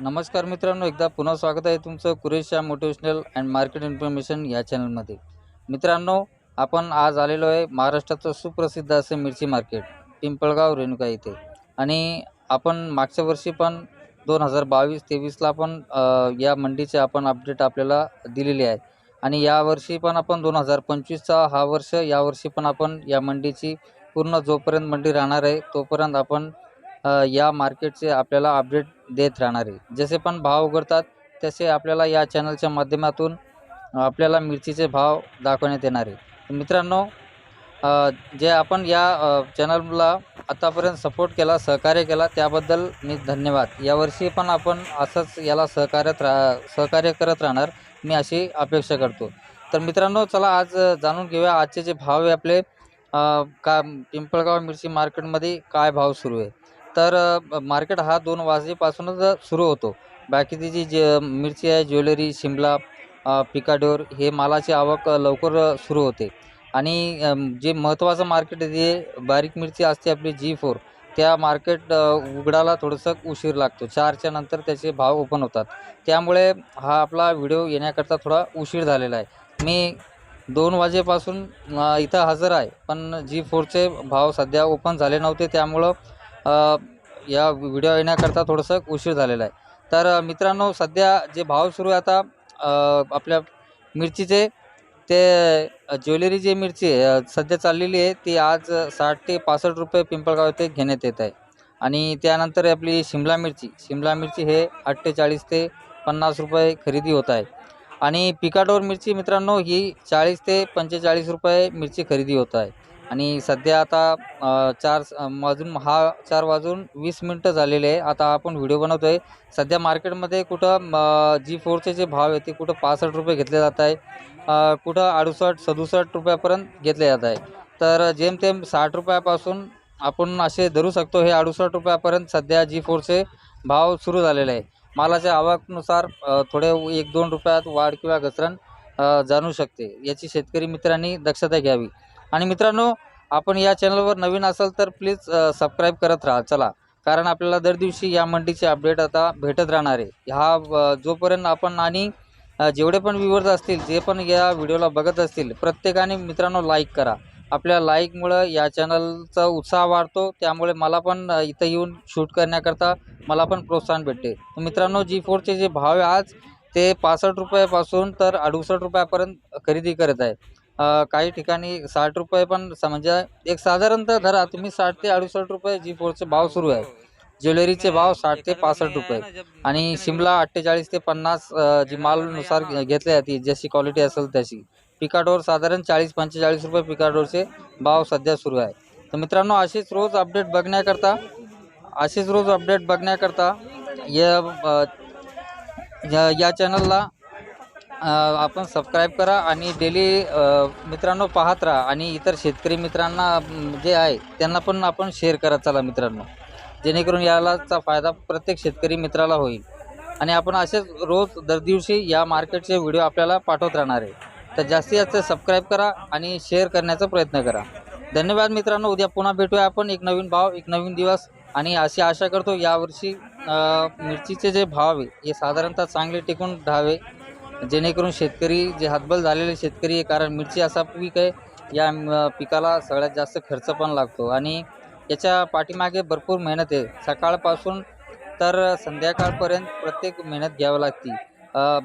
नमस्कार मित्रांनो एकदा पुन्हा स्वागत आहे तुमचं Kuresha motivational and market information या चॅनलमध्ये. मित्रांनो आपण आज आलेलो आहे महाराष्ट्राचं सुप्रसिद्ध असे मिरची मार्केट पिंपळगाव रेणुका इथे. आणि आपण मागच्या वर्षी पण दोन हजार बावीस तेवीसला पण या मंडीचे आपण अपडेट आपल्याला दिलेली आहे. आणि यावर्षी पण आपण दोन हजार पंचवीसचा हा वर्ष यावर्षी पण आपण या मंडीची पूर्ण जोपर्यंत मंडी राहणार आहे तोपर्यंत आपण या मार्केटचे आपल्याला अपडेट देत राहणार आहे. जसे पण भाव उघडतात तसे आपल्याला या चॅनलच्या माध्यमातून आपल्याला मिरचीचे भाव दाखवण्यात येणार आहे. मित्रांनो जे आपण या चॅनलला आत्तापर्यंत सपोर्ट केला सहकार्य केला त्याबद्दल मी धन्यवाद. यावर्षी पण आपण असंच याला सहकार्यात रा सहकार्य करत राहणार मी अशी अपेक्षा करतो. तर मित्रांनो चला आज जाणून घेऊया आजचे जे भाव आहे आपले का पिंपळगाव मिरची मार्केटमध्ये काय भाव सुरू आहे. तर मार्केट हा दोन वाजेपासूनच सुरू होतो. बाकीची जी जे मिरची आहे ज्वेलरी शिमला पिकाडोर हे मालाची आवक लवकर सुरू होते. आणि जे महत्त्वाचं मार्केट आहे बारीक मिरची असते आपली जी फोर त्या मार्केट उघडायला थोडंसं उशीर लागतो. चारच्या नंतर त्याचे भाव ओपन होतात. त्यामुळे हा आपला व्हिडिओ येण्याकरता थोडा उशीर झालेला आहे. मी दोन वाजेपासून इथं हजर आहे. पण जी फोरचे भाव सध्या ओपन झाले नव्हते त्यामुळं या व्हिडिओ येण्याकरता थोडंसं उशीर झालेला आहे. तर मित्रांनो सध्या जे भाव सुरू आहे आता आपल्या मिरचीचे ते ज्वेलरी जी मिरची आहे सध्या चाललेली आहे ती आज साठ ते पासष्ट रुपये पिंपळगाव येथे घेण्यात येत आहे. आणि त्यानंतर आपली शिमला मिरची. शिमला मिरची हे अठ्ठेचाळीस ते पन्नास रुपये खरेदी होत आहे. आणि पिकाडोर मिरची मित्रांनो ही चाळीस ते पंचेचाळीस रुपये मिरची खरेदी होत आहे. आणि सध्या आता चार वाजून हा चार वाजून वीस मिनटं झालेले आहे आता आपण व्हिडिओ बनवतो आहे सध्या मार्केटमध्ये कुठं जी फोरचे जे भाव आहे ते कुठं पासष्ट रुपये घेतले जात आहे. कुठं अडुसष्ट सदुसष्ट रुपयापर्यंत घेतले जात आहे. तर जेमतेम साठ रुपयापासून आपण असे धरू शकतो हे अडुसष्ट रुपयापर्यंत सध्या जी फोरचे भाव सुरू झालेले आहे. मालाच्या आवकनुसार थोडे एक दोन रुपयात वाढ किंवा घसरण जाणू शकते. याची शेतकरी मित्रांनी दक्षता घ्यावी. आणि मित्रांनो आपण या चॅनलवर नवीन असाल तर प्लीज सबस्क्राईब करत राहा. चला. कारण आपल्याला दर दिवशी या मंडीचे अपडेट आता भेटत राहणार आहे. हा जोपर्यंत आपण आणि जेवढे पण व्ह्युअर्स असतील जे पण या व्हिडिओला बघत असतील प्रत्येकाने मित्रांनो लाईक करा. आपल्या लाईकमुळं या चॅनलचा उत्साह वाढतो. त्यामुळे मला पण इथं येऊन शूट करण्याकरता मला पण प्रोत्साहन भेटते. मित्रांनो जी फोरचे जे भाव आहे आज ते पासष्ट रुपयापासून तर अडुसष्ट रुपयापर्यंत खरेदी करत आहे. अ, काही ठिकाणी साठ रुपये पण स- म्हणजे एक साधारणतः धरा तुम्ही साठ ते अडुसष्ट रुपये जी फोरचे भाव सुरू आहे. ज्वेलरीचे भाव साठ ते पासष्ट रुपये. आणि शिमला अठ्ठेचाळीस ते पन्नास अ, जी मालनुसार घे- घेतली जाते जशी क्वालिटी असेल तशी. पिकाडोर साधारण चाळीस पंचेचाळीस रुपये पिकाडोरचे भाव सध्या सुरू आहे. तर मित्रांनो अशीच रोज अपडेट बघण्याकरता अशीच रोज अपडेट बघण्याकरता या अ, या या चॅनलला आपण सबस्क्राईब करा आणि डेली मित्रांनो पाहत राहा आणि इतर शेतकरी मित्रांना जे आहे त्यांना पण आपण शेअर करत चला मित्रांनो. जेणेकरून यालाचा फायदा प्रत्येक शेतकरी मित्राला होईल. आणि आपण असेच रोज दर दिवशी या मार्केटचे व्हिडिओ आपल्याला पाठवत राहणार आहे. तर जास्तीत जास्त सबस्क्राईब करा आणि शेअर करण्याचा प्रयत्न करा. धन्यवाद मित्रांनो. उद्या पुन्हा भेटूया आपण. एक नवीन भाव एक नवीन दिवस. आणि अशी आशा करतो यावर्षी मिरचीचे जे भाव आहे हे साधारणतः चांगले टिकून राहावे. जेणेकरून शेतकरी जे हातबल झालेले शेतकरी आहे कारण मिरची असा पीक आहे या पिकाला सगळ्यात जास्त खर्च पण लागतो. आणि याच्या पाठीमागे भरपूर मेहनत आहे. सकाळपासून तर संध्याकाळपर्यंत प्रत्येक मेहनत घ्यावी लागते.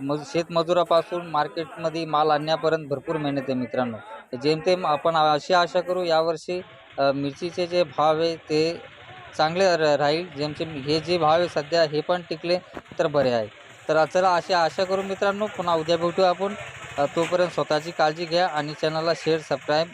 मज शेतमजुरापासून मार्केटमध्ये माल आणण्यापर्यंत भरपूर मेहनत आहे मित्रांनो. जेमतेम आपण अशी आशा करू यावर्षी मिरचीचे जे भाव आहे ते चांगले राहील. जेमतेम हे जे भाव आहे सध्या हे पण टिकले तर बरे आहे. तर चला अशी आशा करू मित्रांनो पुन्हा उद्या भेटू आपण. तोपर्यंत स्वतःची काळजी घ्या आणि चॅनलला शेअर सबस्क्राईब